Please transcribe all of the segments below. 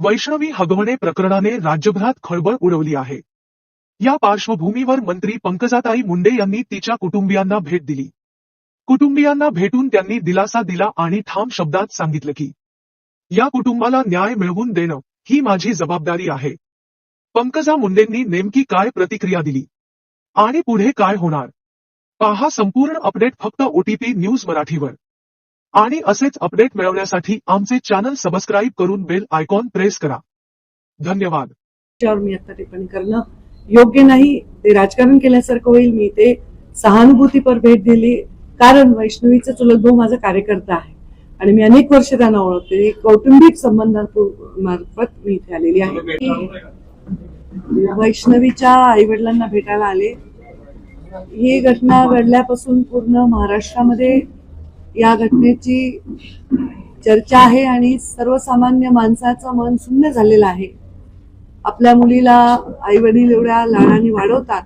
वैष्णवी हगवणे प्रकरणाने राज्यभरात खळबळ उडवली आहे. या पार्श्वभूमीवर मंत्री पंकजाताई मुंडे यांनी तिच्या कुटुंबियांना भेट दिली. कुटुंबियांना भेटून त्यांनी दिलासा दिला आणि ठाम शब्दात सांगितलं की या कुटुंबाला न्याय मिळवून देणं ही माझी जबाबदारी आहे. पंकजा मुंडेंनी नेमकी काय प्रतिक्रिया दिली? आणि पुढे काय होणार? पहा संपूर्ण अपडेट फक्त ओटीपी न्यूज मराठीवर. आणि असेच अपडेट मिळवण्यासाठी आमचे चॅनल सबस्क्राईब करून बेल आयकॉन प्रेस करा. धन्यवाद. मी आता टिप्पणी करणं योग्य नाही ते राजकारण केल्यासारखं होईल. मी ते सहानुभूतीपर भेट दिली. कारण वैष्णवीचा चुलत भाऊ माझा कार्यकर्ता आहे. आणि मी अनेक वर्ष त्यांना ओळखते. कौटुंबिक संबंधांमार्फत मी इथे आलेली आहे. वैष्णवीच्या आई वडिलांना भेटायला आले. ही घटना घडल्यापासून पूर्ण महाराष्ट्रामध्ये या घटनेची चर्चा आहे आणि सर्वसामान्य माणसाचं मन शून्य झालेलं आहे. आपल्या मुलीला आई वडील एवढ्या लाडाने वाढवतात.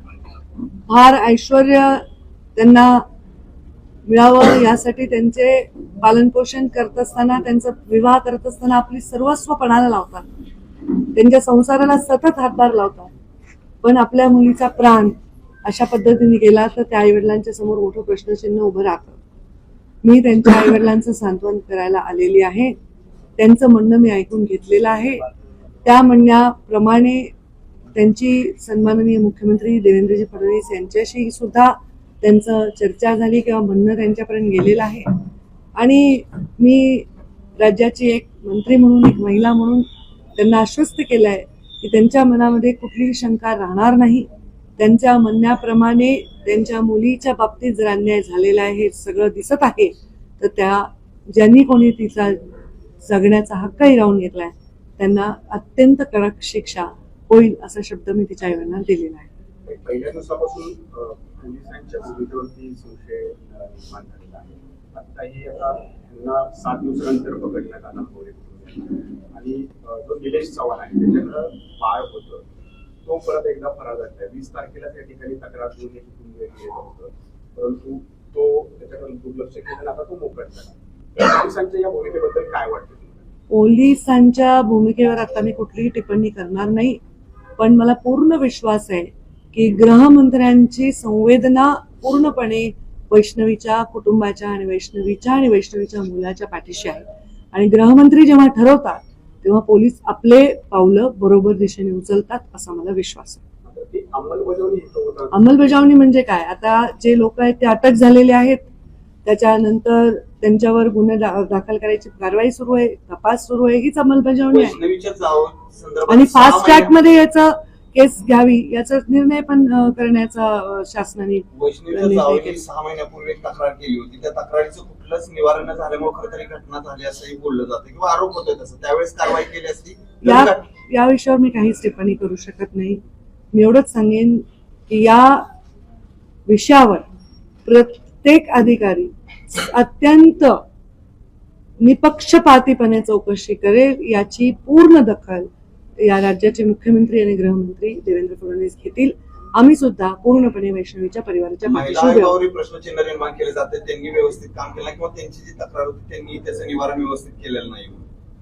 फार ऐश्वर त्यांना मिळावं यासाठी त्यांचे पालनपोषण करत असताना त्यांचा विवाह करत असताना आपली सर्वस्व पणाला लावतात. त्यांच्या संसाराला सतत हातभार लावतात. पण आपल्या मुलीचा प्राण अशा पद्धतीने गेला तर त्या आईवडिलांच्या समोर मोठं प्रश्नचिन्ह उभं राहतं. मी त्यांच्या आईवडिलांचं सांत्वन करायला आलेली आहे. त्यांचं म्हणणं मी ऐकून घेतलेलं आहे. त्या म्हणण्याप्रमाणे त्यांची सन्माननीय मुख्यमंत्री देवेंद्रजी फडणवीस यांच्याशी सुद्धा त्यांचं चर्चा झाली किंवा म्हणणं त्यांच्यापर्यंत गेलेलं आहे. आणि मी राज्याची एक मंत्री म्हणून एक महिला म्हणून त्यांना आश्वस्त केलं आहे की त्यांच्या मनामध्ये कुठलीही शंका राहणार नाही. त्यांच्या म्हणण्याप्रमाणे त्यांच्या मुलीच्या बाबतीत जर अन्याय झालेला आहे हे सगळं दिसत आहे तर त्या ज्यांनी कोणी तिचा जगण्याचा हक्कही राहून घेतला आहे त्यांना अत्यंत कडक शिक्षा होईल असा शब्द मी तिच्या आईवडिलांना दिलेला आहे. पहिल्या दिवसापासून पोलिसांच्या भूमिकेवरती संशय निर्माण झालेला आहे. आत्ताही आता त्यांना सात दिवसानंतर पकडण्यात आला. आणि जो निलेश चव्हाण आहे त्याच्याकडं बाळ होतं. तो परत एकदा फरार झाला वीस तारखेला त्या ठिकाणी तक्रार घेऊन एक होतं. परंतु तो त्याच्याकडून दुर्लक्ष केलं आता तो मोकळा झाला. पोलिसांच्या या भूमिकेबद्दल काय वाटतं पोलिसांच्या भूमिकेवर आता मी कुठलीही टिप्पणी करणार नाही पण मला पूर्ण विश्वास आहे की गृहमंत्र्यांची संवेदना पूर्णपणे वैष्णवीच्या कुटुंबाच्या आणि वैष्णवीच्या आणि वैष्णवीच्या मुलाच्या पाठीशी आहे. आणि गृहमंत्री जेव्हा ठरवतात तेव्हा पोलीस आपले पावलं बरोबर दिशेने उचलतात असा मला विश्वास आहे. अंमलबजावणी म्हणजे काय? आता जे लोक आहेत ते अटक झालेले आहेत. त्याच्यानंतर त्यांच्यावर गुन्हे दाखल करायची कारवाई सुरू आहे तपास सुरू आहे हीच अंमलबजावणी आहे. आणि फास्ट ट्रॅकमध्ये याचं केस घ्यावी याचा निर्णय पण करण्याचा शासनाने. सहा महिन्यापूर्वी एक तक्रार केली होती. त्या तक्रारीचं कुठलंच निवारण झाल्यामुळे खरं तरी घटना झाली असंही बोललं जातं किंवा आरोप होतोय तसं. त्यावेळेस कारवाई केली असती. या या विषयावर मी काहीच टिप्पणी करू शकत नाही. मी एवढंच सांगेन की या विषयावर प्रत्येक अधिकारी अत्यंत निपक्षपातीपणे चौकशी करेल याची पूर्ण दखल या राज्याचे मुख्यमंत्री आणि गृहमंत्री देवेंद्र फडणवीस घेतील. आम्ही सुद्धा पूर्णपणे वैष्णवीच्या परिवाराच्या महिला पाठीशी उभे आहोत. आयोगावरही प्रश्नचिन्ह निर्माण केले जाते. त्यांनी व्यवस्थित काम केलं किंवा त्यांची जी तक्रार होती त्यांनी त्याचं निवारण व्यवस्थित केलेलं नाही.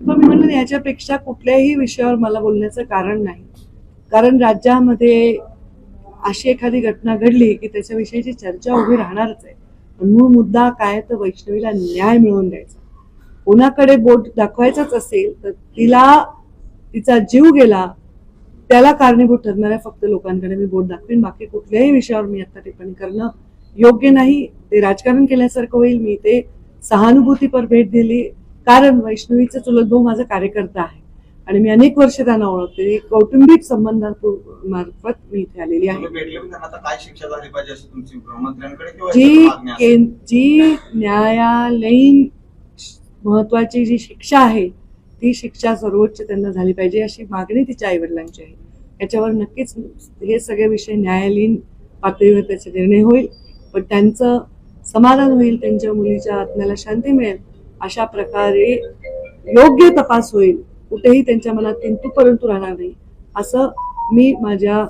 पण मी म्हणलं याच्यापेक्षा कुठल्याही विषयावर मला बोलण्याचं कारण नाही. कारण राज्यामध्ये अशी एखादी घटना घडली की त्याच्याविषयीची चर्चा उभी राहणारच आहे. पण मूळ मुद्दा काय तर वैष्णवीला न्याय मिळवून द्यायचा. कोणाकडे बोट दाखवायचंच असेल तर तिला तिचा जीव गेला त्याला कारणीभूत ठरणाऱ्या फक्त लोकांकडे मी बोट दाखवेन. बाकी कुठल्याही विषयावर मी आता टिप्पणी करणं योग्य नाही. ते राजकारण केल्यासारखं होईल. मी ते सहानुभूतीपर भेट दिली. कारण वैष्णवीचा चुलत भाऊ माझा कार्यकर्ता आहे. आणि मी अनेक वर्ष त्यांना ओळखते. कौटुंबिक संबंधांमार्फत मी इथे आलेली आहे. जी जी न्यायालयीन महत्वाची जी शिक्षा आहे ती शिक्षा सर्वोच्च त्यांना झाली पाहिजे अशी मागणी तिच्या आईवडिलांची आहे. याच्यावर नक्कीच हे सगळे विषय न्यायालयीन पातळीवर त्याचा निर्णय होईल पण त्यांचं समाधान होईल त्यांच्या मुलीच्या आत्म्याला शांती मिळेल अशा प्रकारे योग्य तपास होईल. कुठेही त्यांच्या मनात किंतू परंतु राहणार नाही. असं मी माझ्या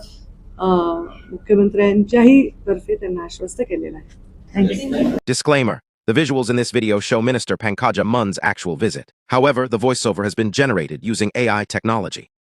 मुख्यमंत्र्यांच्याही तर्फे त्यांना आश्वस्त केलेलं आहे. Thank you The visuals in this video show Minister Pankaja Munn's actual visit. However, the voiceover has been generated using AI technology.